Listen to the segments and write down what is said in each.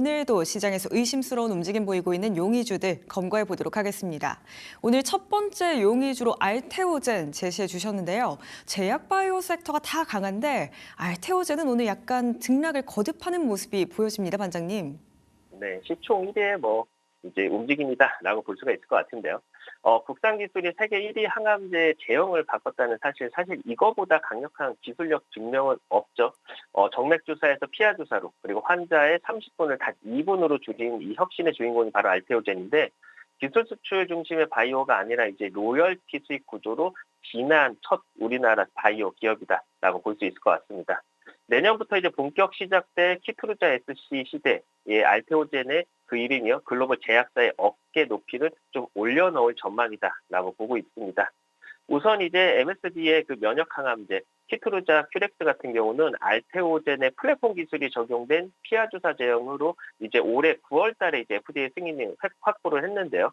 오늘도 시장에서 의심스러운 움직임 보이고 있는 용의주들 검거해 보도록 하겠습니다. 오늘 첫 번째 용의주로 알테오젠 제시해 주셨는데요. 제약 바이오 섹터가 다 강한데 알테오젠은 오늘 약간 등락을 거듭하는 모습이 보여집니다, 반장님. 네, 시총 1위의 뭐 이제 움직임이다라고 볼 수가 있을 것 같은데요. 어, 국산 기술이 세계 1위 항암제 제형을 바꿨다는 사실, 사실 이거보다 강력한 기술력 증명은 없죠. 어, 정맥 주사에서 피하 주사로 그리고 환자의 30분을 단 2분으로 줄인 이 혁신의 주인공이 바로 알테오젠인데 기술 수출 중심의 바이오가 아니라 이제 로열티 수익 구조로 진한 첫 우리나라 바이오 기업이다라고 볼 수 있을 것 같습니다. 내년부터 이제 본격 시작될 키트루자 SC 시대의 알테오젠의 그 이름이요 글로벌 제약사의 어깨 높이를 좀 올려놓을 전망이다라고 보고 있습니다. 우선 이제 MSD의 그 면역 항암제 키트루자 큐렉스 같은 경우는 알테오젠의 플랫폼 기술이 적용된 피하 주사 제형으로 이제 올해 9월 달에 이제 FDA 승인을 확보를 했는데요.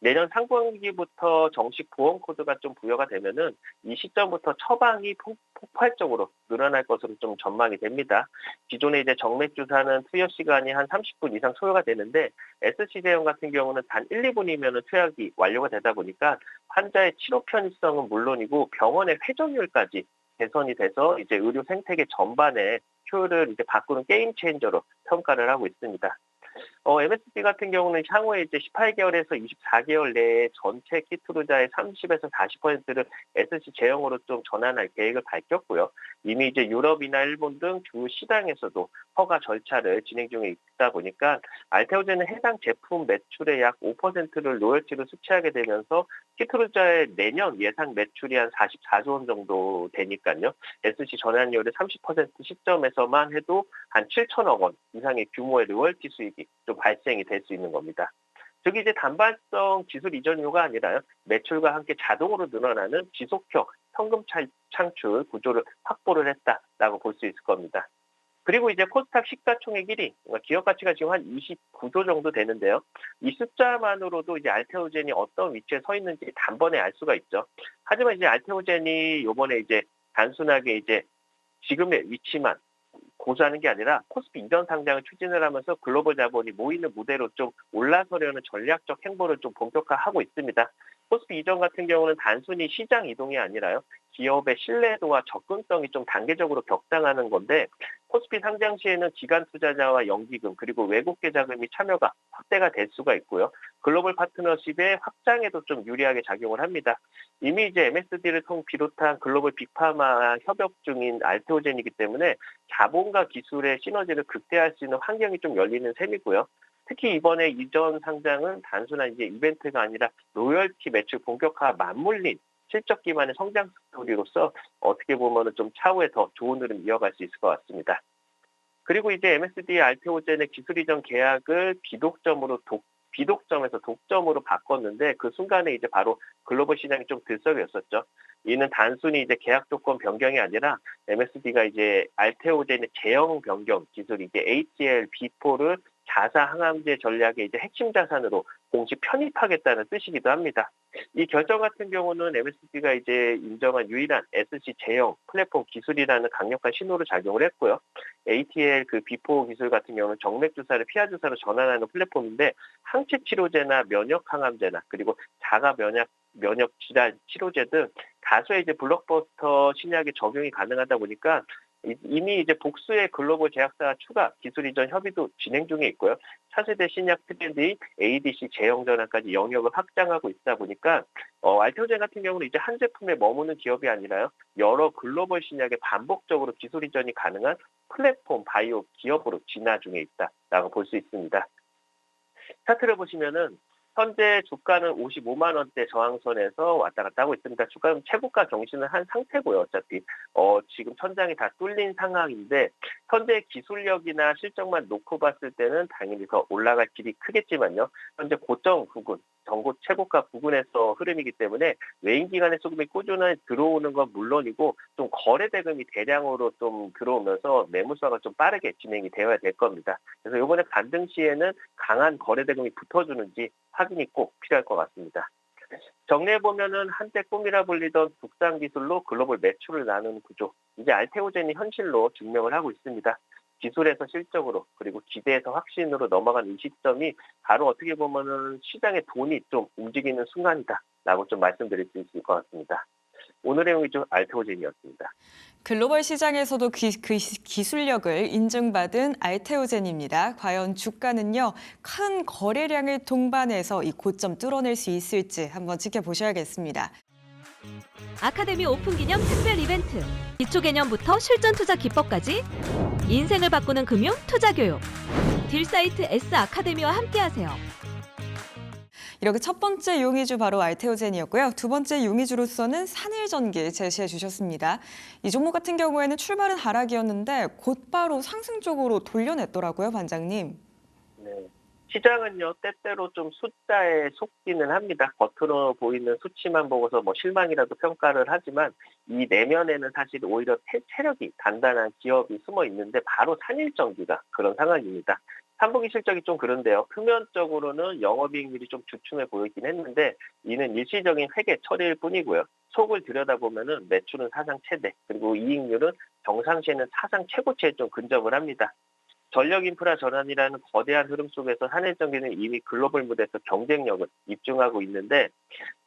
내년 상반기부터 정식 보험 코드가 좀 부여가 되면은 이 시점부터 처방이 폭발적으로 늘어날 것으로 좀 전망이 됩니다. 기존에 이제 정맥 주사는 투여 시간이 한 30분 이상 소요가 되는데 SC 제형 같은 경우는 단 1, 2분이면 투약이 완료가 되다 보니까 환자의 치료 편의성은 물론이고 병원의 회전율까지 개선이 돼서 이제 의료 생태계 전반에 효율을 이제 바꾸는 게임 체인저로 평가를 하고 있습니다. 어, MSD 같은 경우는 향후에 이제 18개월에서 24개월 내에 전체 키트루자의 30에서 40%를 SC 제형으로 좀 전환할 계획을 밝혔고요. 이미 이제 유럽이나 일본 등 주 시장에서도 허가 절차를 진행 중에 있다 보니까 알테오젠은 해당 제품 매출의 약 5%를 로열티로 수취하게 되면서 키트루자의 내년 예상 매출이 한 44조 원 정도 되니까요. SC 전환율의 30% 시점에서만 해도 한 7천억 원 이상의 규모의 로열티 수익이 좀 발생이 될 수 있는 겁니다. 즉 이제 단발성 기술 이전료가 아니라요 매출과 함께 자동으로 늘어나는 지속형 현금 창출 구조를 확보를 했다라고 볼 수 있을 겁니다. 그리고 이제 코스닥 시가총액 1위, 기업 가치가 지금 한 29조 정도 되는데요. 이 숫자만으로도 이제 알테오젠이 어떤 위치에 서 있는지 단번에 알 수가 있죠. 하지만 이제 알테오젠이 요번에 이제 단순하게 이제 지금의 위치만 고수하는 게 아니라 코스피 이전 상장을 추진을 하면서 글로벌 자본이 모이는 무대로 좀 올라서려는 전략적 행보를 좀 본격화하고 있습니다. 코스피 이전 같은 경우는 단순히 시장 이동이 아니라요. 기업의 신뢰도와 접근성이 좀 단계적으로 격상하는 건데 코스피 상장 시에는 기관 투자자와 연기금 그리고 외국계 자금이 참여가 확대가 될 수가 있고요. 글로벌 파트너십의 확장에도 좀 유리하게 작용을 합니다. 이미 이제 MSD를 통 비롯한 글로벌 빅파마 협업 중인 알테오젠이기 때문에 자본과 기술의 시너지를 극대화할 수 있는 환경이 좀 열리는 셈이고요. 특히 이번에 이전 상장은 단순한 이제 이벤트가 아니라 로열티 매출 본격화 맞물린 실적 기반의 성장 스토리로서 어떻게 보면은 좀 차후에 더 좋은 흐름 이어갈 수 있을 것 같습니다. 그리고 이제 MSD 알테오젠의 기술 이전 계약을 비독점으로 독, 비독점에서 독점으로 바꿨는데 그 순간에 이제 바로 글로벌 시장이 좀 들썩였었죠. 이는 단순히 이제 계약 조건 변경이 아니라 MSD가 이제 알테오젠의 제형 변경 기술 이제 HL B4를 자사 항암제 전략의 이제 핵심 자산으로 공식 편입하겠다는 뜻이기도 합니다. 이 결정 같은 경우는 MSD가 이제 인정한 유일한 SC 제형 플랫폼 기술이라는 강력한 신호를 작용을 했고요. ATL 그 비포 기술 같은 경우는 정맥 주사를 피하 주사로 전환하는 플랫폼인데 항체 치료제나 면역 항암제나 그리고 자가 면역 면역 질환 치료제 등 다수의 이제 블록버스터 신약에 적용이 가능하다 보니까 이미 이제 복수의 글로벌 제약사 추가 기술 이전 협의도 진행 중에 있고요. 차세대 신약 트렌드인 ADC 제형 전환까지 영역을 확장하고 있다 보니까 어, 알테오젠 같은 경우는 이제 한 제품에 머무는 기업이 아니라요. 여러 글로벌 신약에 반복적으로 기술 이전이 가능한 플랫폼 바이오 기업으로 진화 중에 있다라고 볼 수 있습니다. 차트를 보시면은 현재 주가는 55만 원대 저항선에서 왔다 갔다 하고 있습니다. 주가는 최고가 경신을 한 상태고요. 어차피 어, 지금 천장이 다 뚫린 상황인데 현재 기술력이나 실적만 놓고 봤을 때는 당연히 더 올라갈 길이 크겠지만요. 현재 고점 부근 전고 최고가 부근에서 흐름이기 때문에 외인 기관의 수급이 꾸준히 들어오는 건 물론이고 좀 거래 대금이 대량으로 좀 들어오면서 매물수가 좀 빠르게 진행이 되어야 될 겁니다. 그래서 이번에 반등 시에는 강한 거래 대금이 붙어주는지 확인이 꼭 필요할 것 같습니다. 정리해 보면은 한때 꿈이라 불리던 국산 기술로 글로벌 매출을 나누는 구조 이제 알테오젠이 현실로 증명을 하고 있습니다. 기술에서 실적으로 그리고 기대에서 확신으로 넘어간 이 시점이 바로 어떻게 보면은 시장의 돈이 좀 움직이는 순간이다라고 좀 말씀드릴 수 있을 것 같습니다. 오늘의 용의주 알테오젠이었습니다. 글로벌 시장에서도 기, 그 기술력을 인증받은 알테오젠입니다. 과연 주가는요, 큰 거래량을 동반해서 이 고점 뚫어낼 수 있을지 한번 지켜보셔야겠습니다. 아카데미 오픈 기념 특별 이벤트. 기초 개념부터 실전 투자 기법까지 인생을 바꾸는 금융 투자 교육. 딜사이트 S 아카데미와 함께하세요. 이렇게 첫 번째 용의주 바로 알테오젠이었고요. 두 번째 용의주로서는 산일전기 제시해 주셨습니다. 이 종목 같은 경우에는 출발은 하락이었는데 곧바로 상승 쪽으로 돌려냈더라고요, 반장님. 네. 시장은요, 때때로 좀 숫자에 속기는 합니다. 겉으로 보이는 수치만 보고서 뭐 실망이라도 평가를 하지만 이 내면에는 사실 오히려 체, 체력이 단단한 기업이 숨어 있는데 바로 산일전기가 그런 상황입니다. 3분기 실적이 좀 그런데요. 표면적으로는 영업이익률이 좀 주춤해 보이긴 했는데 이는 일시적인 회계 처리일 뿐이고요. 속을 들여다보면은 매출은 사상 최대 그리고 이익률은 정상시에는 사상 최고치에 좀 근접을 합니다. 전력 인프라 전환이라는 거대한 흐름 속에서 한일전기는 이미 글로벌 무대에서 경쟁력을 입증하고 있는데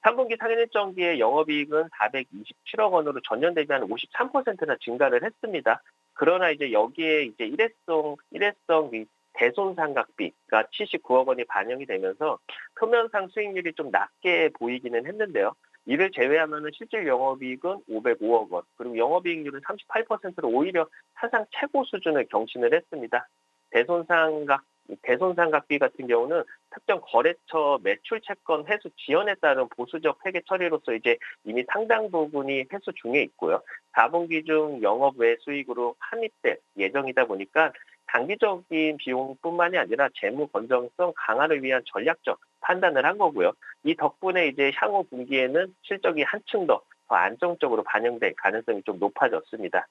3분기 한일전기의 영업이익은 427억 원으로 전년 대비 한 53%나 증가를 했습니다. 그러나 이제 여기에 이제 일회성 일회성 대손 상각비가 79억 원이 반영이 되면서 표면상 수익률이 좀 낮게 보이기는 했는데요. 이를 제외하면 실질 영업이익은 505억 원, 그리고 영업이익률은 38%로 오히려 사상 최고 수준을 경신을 했습니다. 대손상각 대손상각비 같은 경우는 특정 거래처 매출 채권 회수 지연에 따른 보수적 회계 처리로서 이제 이미 상당 부분이 회수 중에 있고요. 4분기 중 영업 외 수익으로 환입될 예정이다 보니까 단기적인 비용뿐만이 아니라 재무 건전성 강화를 위한 전략적 판단을 한 거고요. 이 덕분에 이제 향후 분기에는 실적이 한층 더, 더 안정적으로 반영될 가능성이 좀 높아졌습니다.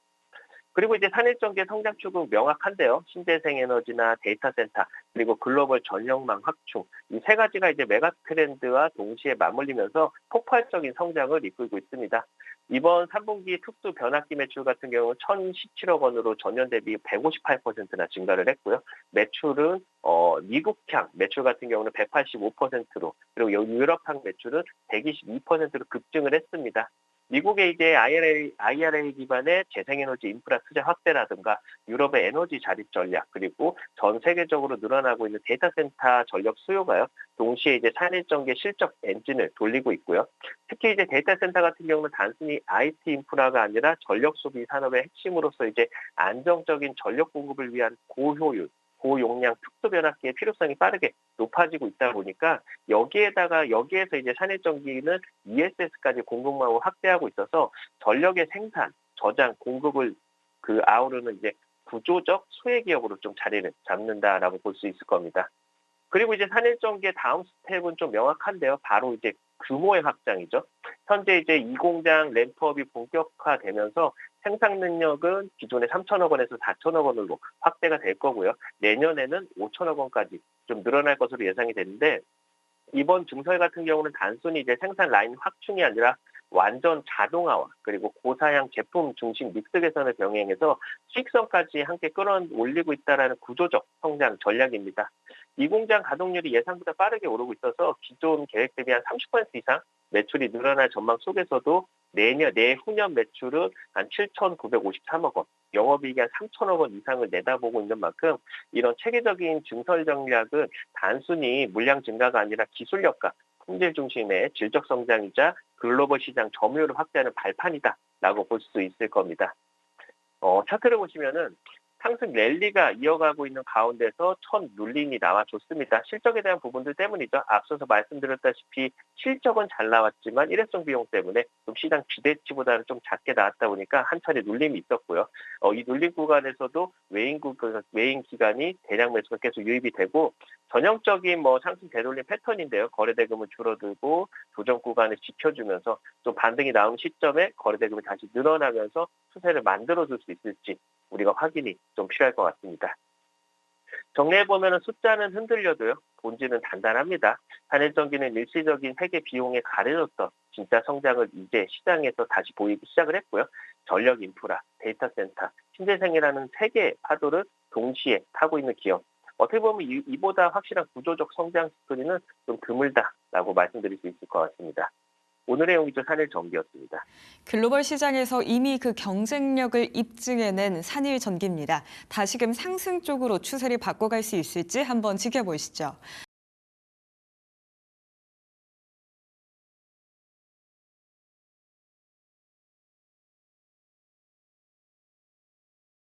그리고 이제 산일전기의 성장 축은 명확한데요. 신재생 에너지나 데이터 센터 그리고 글로벌 전력망 확충 이 세 가지가 이제 메가 트렌드와 동시에 맞물리면서 폭발적인 성장을 이끌고 있습니다. 이번 3분기 특수 변압기 매출 같은 경우 1,017억 원으로 전년 대비 158%나 증가를 했고요. 매출은 어, 미국향 매출 같은 경우는 185%로 그리고 유럽향 매출은 122%로 급증을 했습니다. 미국의 이제 IRA, IRA 기반의 재생에너지 인프라 투자 확대라든가 유럽의 에너지 자립 전략 그리고 전 세계적으로 늘어나고 있는 데이터 센터 전력 수요가요. 동시에 이제 산일전개 실적 엔진을 돌리고 있고요. 특히 이제 데이터 센터 같은 경우는 단순히 IT 인프라가 아니라 전력 소비 산업의 핵심으로서 이제 안정적인 전력 공급을 위한 고효율 고용량 특수 변압기의 필요성이 빠르게 높아지고 있다 보니까 여기에다가 여기에서 이제 산일전기는 ESS까지 공급망을 확대하고 있어서 전력의 생산, 저장, 공급을 그 아우르는 이제 구조적 소외 기업으로 좀 자리를 잡는다라고 볼 수 있을 겁니다. 그리고 이제 산일전기의 다음 스텝은 좀 명확한데요. 바로 이제 규모의 확장이죠. 현재 이제 이 공장 램프업이 본격화되면서 생산 능력은 기존의 3천억 원에서 4천억 원으로 확대가 될 거고요. 내년에는 5천억 원까지 좀 늘어날 것으로 예상이 되는데 이번 증설 같은 경우는 단순히 이제 생산 라인 확충이 아니라 완전 자동화와 그리고 고사양 제품 중심 믹스 개선을 병행해서 수익성까지 함께 끌어올리고 있다라는 구조적 성장 전략입니다. 이 공장 가동률이 예상보다 빠르게 오르고 있어서 기존 계획 대비 한 30% 이상 매출이 늘어날 전망 속에서도 내년 내후년 매출은 한 7,953억 원, 영업이익이 한 3천억 원 이상을 내다보고 있는 만큼 이런 체계적인 증설 전략은 단순히 물량 증가가 아니라 기술력과 품질 중심의 질적 성장이자 글로벌 시장 점유율을 확대하는 발판이다라고 볼 수 있을 겁니다. 어, 차트를 보시면은 상승 랠리가 이어가고 있는 가운데서 첫 눌림이 나와줬습니다. 실적에 대한 부분들 때문이죠. 앞서서 말씀드렸다시피 실적은 잘 나왔지만 일회성 비용 때문에 좀 시장 기대치보다는 좀 작게 나왔다 보니까 한 차례 눌림이 있었고요. 어, 이 눌림 구간에서도 외인 구 외인 기간이 대량 매수가 계속 유입이 되고 전형적인 뭐 상승 되돌림 패턴인데요. 거래 대금은 줄어들고 조정 구간을 지켜주면서 좀 반등이 나온 시점에 거래 대금이 다시 늘어나면서 추세를 만들어줄 수 있을지 우리가 확인이 좀 필요할 것 같습니다. 정리해 보면 숫자는 흔들려도요, 본질은 단단합니다. 한일전기는 일시적인 회계 비용에 가려졌던 진짜 성장을 이제 시장에서 다시 보이기 시작을 했고요. 전력 인프라, 데이터 센터, 신재생이라는 세 개의 파도를 동시에 타고 있는 기업. 어떻게 보면 이, 이보다 확실한 구조적 성장 스토리는 좀 드물다라고 말씀드릴 수 있을 것 같습니다. 오늘의 용기조 산일 전기였습니다. 글로벌 시장에서 이미 그 경쟁력을 입증해낸 산일 전기입니다. 다시금 상승 쪽으로 추세를 바꿔갈 수 있을지 한번 지켜보시죠.